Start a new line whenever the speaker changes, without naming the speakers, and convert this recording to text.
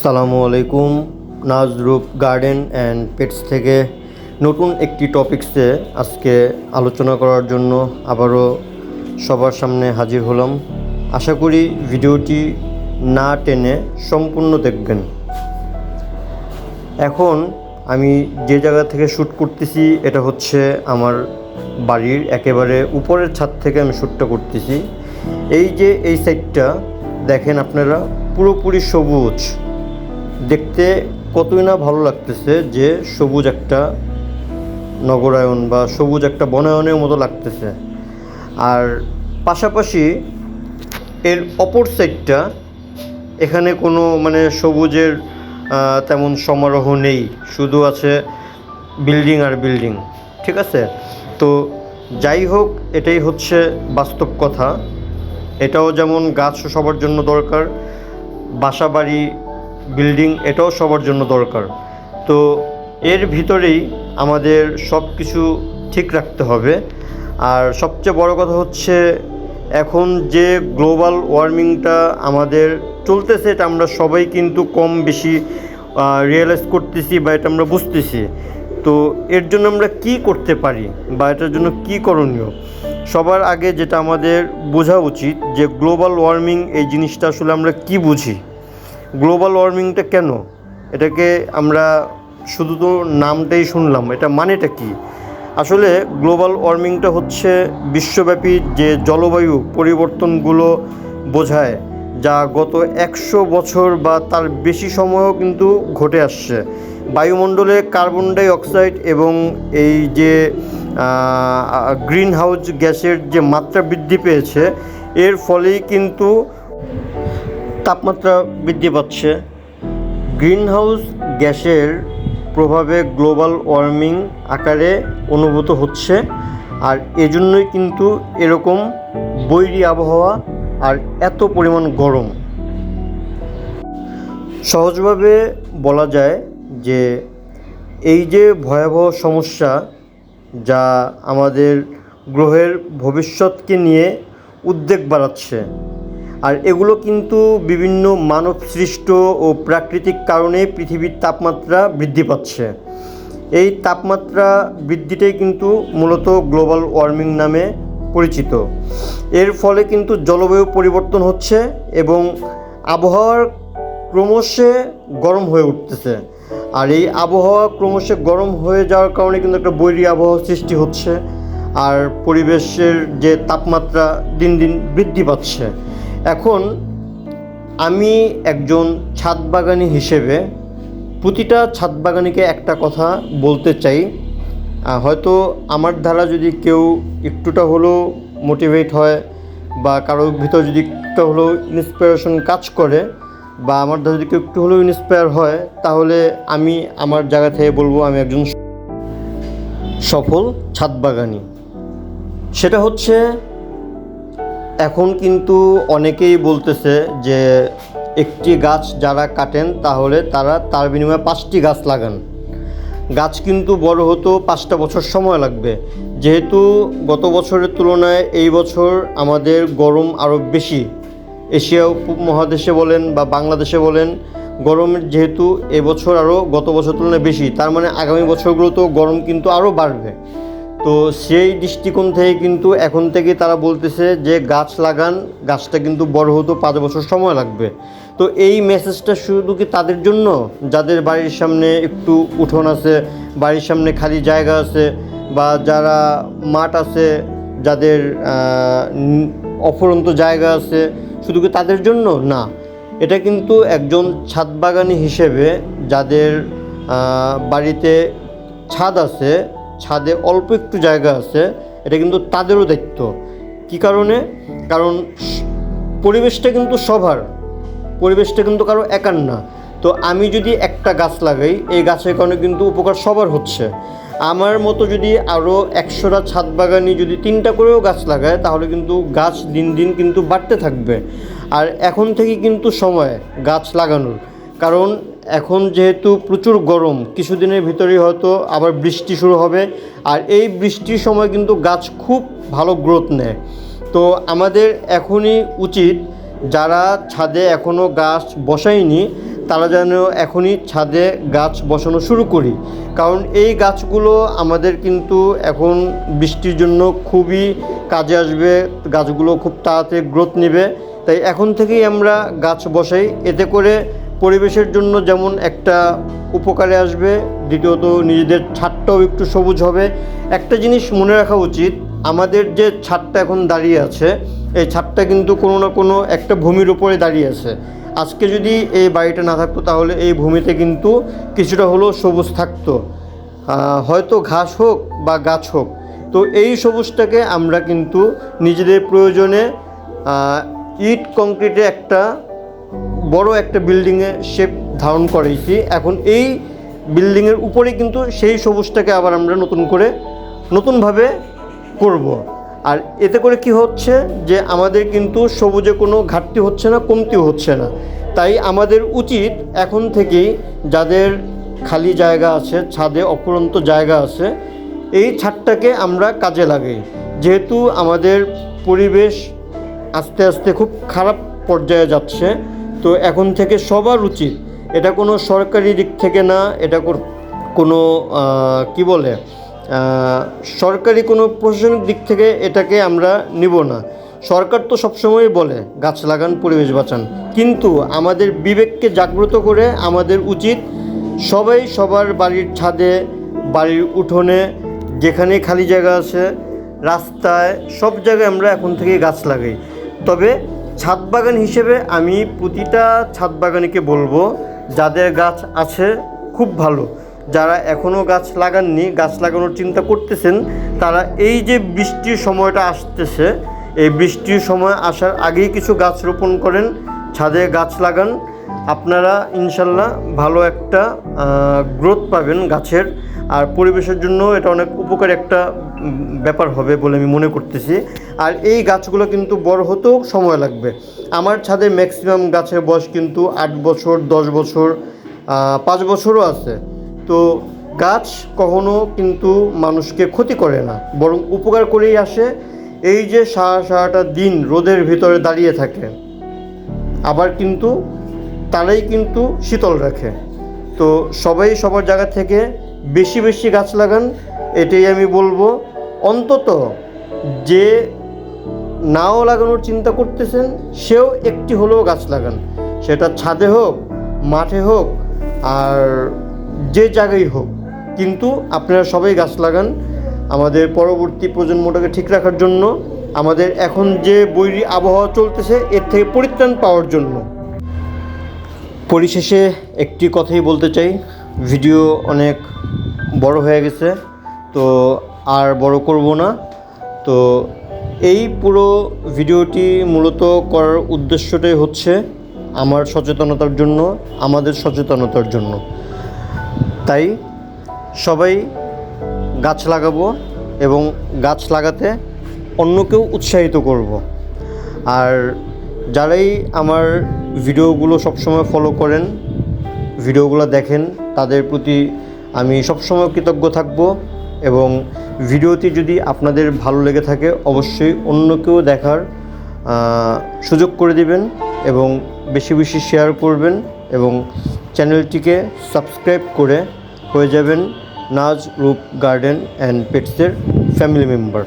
সালামু আলাইকুম, নাজরূপ garden and pets থেকে নতুন একটি টপিক্সে আজকে আলোচনা করার জন্য আবারও সবার সামনে হাজির হলাম। আশা করি ভিডিওটি না টেনে সম্পূর্ণ দেখবেন। এখন আমি যে জায়গা থেকে শ্যুট করতেছি, এটা হচ্ছে আমার বাড়ির একেবারে উপরের ছাদ থেকে আমি শ্যুটটা করতেছি। এই যে এই সাইডটা, দেখেন আপনারা, পুরোপুরি সবুজ। দেখতে কতই না ভালো লাগতেছে যে সবুজ একটা নগরায়ন বা সবুজ একটা বনায়নের মতো লাগতেছে। আর পাশাপাশি এর অপর সাইডটা এখানে কোনো মানে সবুজের তেমন সমারোহ নেই। শুধু আছে বিল্ডিং আর বিল্ডিং, ঠিক আছে? তো যাই হোক, এটাই হচ্ছে বাস্তব কথা। এটাও যেমন গাছ সবার জন্য দরকার বাসা বাড়ি বিল্ডিং এটাও সবার জন্য দরকার। তো এর ভিতরেই আমাদের সব কিছু ঠিক রাখতে হবে। আর সবচেয়ে বড় কথা হচ্ছে, এখন যে গ্লোবাল ওয়ার্মিংটা আমাদের চলতেছে, এটা আমরা সবাই কিন্তু কম বেশি রিয়েলাইজ করতেছি বা এটা আমরা বুঝতেছি। তো এর জন্য আমরা কি করতে পারি বা এটার জন্য কি করণীয়? সবার আগে যেটা আমাদের বোঝা উচিত যে গ্লোবাল ওয়ার্মিং এই জিনিসটা আসলে আমরা কি বুঝি? গ্লোবাল ওয়ার্মিংটা কেন? এটাকে আমরা শুধু তো নামটাই শুনলাম, এটা মানেটা কি? আসলে গ্লোবাল ওয়ার্মিংটা হচ্ছে বিশ্বব্যাপী যে জলবায়ু পরিবর্তনগুলো বোঝায়, যা গত একশো বছর বা তার বেশি সময়ও কিন্তু ঘটে আসছে। বায়ুমণ্ডলে কার্বন ডাই অক্সাইড এবং এই যে গ্রিন হাউস গ্যাসের যে মাত্রা বৃদ্ধি পেয়েছে, এর ফলেই কিন্তু তাপমাত্রা বৃদ্ধি পাচ্ছে। গ্রিনহাউস গ্যাসের প্রভাবে গ্লোবাল ওয়ার্মিং আকারে অনুভূত হচ্ছে, আর এজন্যই কিন্তু এরকম বৈরী আবহাওয়া আর এত পরিমাণ গরম। সহজভাবে বলা যায় যে এই যে ভয়াবহ সমস্যা যা আমাদের গ্রহের ভবিষ্যৎকে নিয়ে উদ্বেগ বাড়াচ্ছে আর এগুলো কিন্তু বিভিন্ন মানব সৃষ্ট ও প্রাকৃতিক কারণে পৃথিবীর তাপমাত্রা বৃদ্ধি পাচ্ছে। এই তাপমাত্রা বৃদ্ধিটাই কিন্তু মূলত গ্লোবাল ওয়ার্মিং নামে পরিচিত। এর ফলে কিন্তু জলবায়ু পরিবর্তন হচ্ছে এবং আবহাওয়ার ক্রমশে গরম হয়ে উঠতেছে। আর এই আবহাওয়া ক্রমশে গরম হয়ে যাওয়ার কারণে কিন্তু একটা বৈরী আবহাওয়া সৃষ্টি হচ্ছে। আর পরিবেশের যে তাপমাত্রা দিন দিন বৃদ্ধি পাচ্ছে। এখন আমি একজন ছাদ বাগানি হিসেবে প্রতিটা ছাদ বাগানিকে একটা কথা বলতে চাই। হয়তো আমার দ্বারা যদি কেউ একটুটা হলেও মোটিভেট হয় বা কারোর ভিতর যদি একটু হলেও ইন্সপিরেশন কাজ করে বা আমার দ্বারা যদি কেউ একটু হলেও ইন্সপায়ার হয়, তাহলে আমি আমার জায়গা থেকে বলব আমি একজন সফল ছাদ বাগানি সেটা হচ্ছে এখন কিন্তু অনেকেই বলতেছে যে একটি গাছ যারা কাটেন তাহলে তারা তার বিনিময়ে পাঁচটি গাছ লাগান। গাছ কিন্তু বড় হতো পাঁচটা বছর সময় লাগবে। যেহেতু গত বছরের তুলনায় এই বছর আমাদের গরম আরও বেশি। এশিয়া উপমহাদেশে বলেন বা বাংলাদেশে বলেন গরমের যেহেতু এবছর আরও গত বছর তুলনায় বেশি, তার মানে আগামী বছরগুলোতেও গরম কিন্তু আরও বাড়বে। তো সেই দৃষ্টিকোণ থেকে কিন্তু এখন থেকে তারা বলতেছে যে গাছ লাগান, গাছটা কিন্তু বড় হতো পাঁচ বছর সময় লাগবে। তো এই মেসেজটা শুধু কি তাদের জন্য? যাদের বাড়ির সামনে একটু উঠোন আছে, বাড়ির সামনে খালি জায়গা আছে, বা যারা মাঠ আছে, যাদের অফুরন্ত জায়গা আছে, শুধু কি তাদের জন্য? না। এটা কিন্তু একজন ছাদ বাগানি হিসেবে যাদের বাড়িতে ছাদ আছে ছাদে অল্প একটু জায়গা আছে, এটা কিন্তু তাদেরও দায়িত্ব। কী কারণে? কারণ পরিবেশটা কিন্তু সবার, পরিবেশটা কিন্তু কারও একার না। তো আমি যদি একটা গাছ লাগাই, এই গাছের কারণে কিন্তু উপকার সবার হচ্ছে। আমার মতো যদি আরও একশোটা ছাদ বাগানি যদি তিনটা করেও গাছ লাগায়, তাহলে কিন্তু গাছ দিন দিন কিন্তু বাড়তে থাকবে। আর এখন থেকে কিন্তু সময় গাছ লাগানোর। কারণ এখন যেহেতু প্রচুর গরম, কিছুদিনের ভিতরেই হয়তো আবার বৃষ্টি শুরু হবে। আর এই বৃষ্টির সময় কিন্তু গাছ খুব ভালো গ্রোথ নেয়। তো আমাদের এখনই উচিত যারা ছাদে এখনও গাছ বসায়নি, তারা যেন এখনই ছাদে গাছ বসানো শুরু করি। কারণ এই গাছগুলো আমাদের কিন্তু এখন বৃষ্টির জন্য খুবই কাজে আসবে, গাছগুলো খুব তাড়াতাড়ি গ্রোথ নেবে। তাই এখন থেকেই আমরা গাছ বসাই। এতে করে পরিবেশের জন্য যেমন একটা উপকারে আসবে, দ্বিতীয়ত নিজেদের ছাদটাও একটু সবুজ হবে। একটা জিনিস মনে রাখা উচিত, আমাদের যে ছাদটা এখন দাঁড়িয়ে আছে, এই ছাদটা কিন্তু কোনো না কোনো একটা ভূমির উপরে দাঁড়িয়ে আছে। আজকে যদি এই বাড়িটা না থাকতো, তাহলে এই ভূমিতে কিন্তু কিছুটা হলেও সবুজ থাকতো। হয়তো ঘাস হোক বা গাছ হোক। তো এই সবুজটাকে আমরা কিন্তু নিজেদের প্রয়োজনে ইট কংক্রিটে একটা বড় একটা বিল্ডিংয়ে শেপ ধারণ করেছি এখন এই বিল্ডিংয়ের উপরে কিন্তু সেই সবুজটাকে আবার আমরা নতুন করে নতুনভাবে করব। আর এতে করে কি হচ্ছে যে আমাদের কিন্তু সবুজে কোনো ঘাটতি হচ্ছে না কমতি হচ্ছে না। তাই আমাদের উচিত এখন থেকেই যাদের খালি জায়গা আছে, ছাদে অফুরন্ত জায়গা আছে, এই ছাদটাকে আমরা কাজে লাগাই। যেহেতু আমাদের পরিবেশ আস্তে আস্তে খুব খারাপ পর্যায়ে যাচ্ছে তো এখন থেকে সবার উচিত। এটা কোনো সরকারি দিক থেকে না, এটা কোনো কি বলে সরকারি কোনো প্রশাসনিক দিক থেকে এটাকে আমরা নিব না। সরকার তো সবসময়ই বলে, গাছ লাগান, পরিবেশ বাঁচান। কিন্তু আমাদের বিবেককে জাগ্রত করে আমাদের উচিত সবাই সবার বাড়ির ছাদে, বাড়ির উঠোনে, যেখানে খালি জায়গা আছে, রাস্তায় সব জায়গায় আমরা এখন থেকে গাছ লাগাই। তবে ছাদ বাগান হিসেবে আমি প্রতিটা ছাদ বাগানিকে বলব, যাদের গাছ আছে খুব ভালো। যারা এখনও গাছ লাগাননি, গাছ লাগানোর চিন্তা করতেছেন, তারা এই যে বৃষ্টির সময়টা আসতেছে, এই বৃষ্টির সময় আসার আগেই কিছু গাছ রোপণ করেন, ছাদে গাছ লাগান আপনারা ইনশাল্লাহ ভালো একটা গ্রোথ পাবেন গাছের। আর পরিবেশের জন্য এটা অনেক উপকারী একটা ব্যাপার হবে বলে আমি মনে করতেছি। আর এই গাছগুলো কিন্তু বড় হতেও সময় লাগবে। আমার ছাদে ম্যাক্সিমাম গাছের বয়স কিন্তু আট বছর, দশ বছর পাঁচ বছরও আছে। তো গাছ কখনো কিন্তু মানুষকে ক্ষতি করে না, বরং উপকার করেই আসে। এই যে সারা সারাটা দিন রোদের ভিতরে দাঁড়িয়ে থাকে, আবার কিন্তু তারাই কিন্তু শীতল রাখে। তো সবাই সবার জায়গা থেকে বেশি বেশি গাছ লাগান, এটাই আমি বলব। অন্তত যে নাও লাগানোর চিন্তা করতেছেন, সেও একটি হলেও গাছ লাগান। সেটা ছাদে হোক, মাঠে হোক, আর যে জায়গায় হোক, কিন্তু আপনারা সবাই গাছ লাগান। আমাদের পরবর্তী প্রজন্মটাকে ঠিক রাখার জন্য, আমাদের এখন যে বৈরী আবহাওয়া চলতেছে, এর থেকে পরিত্রাণ পাওয়ার জন্য। পরিশেষে একটি কথাই বলতে চাই। ভিডিও অনেক বড় হয়ে গেছে, তো আর বড় করব না। তো এই পুরো ভিডিওটি মূলত করার উদ্দেশ্যটাই হচ্ছে আমার সচেতনতার জন্য, আমাদের সচেতনতার জন্য। তাই সবাই গাছ লাগাবো এবং গাছ লাগাতে অন্যকেও উৎসাহিত করব। আর যারাই আমার ভিডিওগুলো সবসময় ফলো করেন, ভিডিওগুলো দেখেন, তাদের প্রতি আমি সবসময় কৃতজ্ঞ থাকব এবং ভিডিওটি যদি আপনাদের ভালো লেগে থাকে, অবশ্যই অন্যকেও দেখার সুযোগ করে দিবেন এবং বেশি বেশি শেয়ার করবেন এবং চ্যানেলটিকে সাবস্ক্রাইব করে হয়ে যাবেন নাজ রূপ গার্ডেন অ্যান্ড পেটসের ফ্যামিলি মেম্বার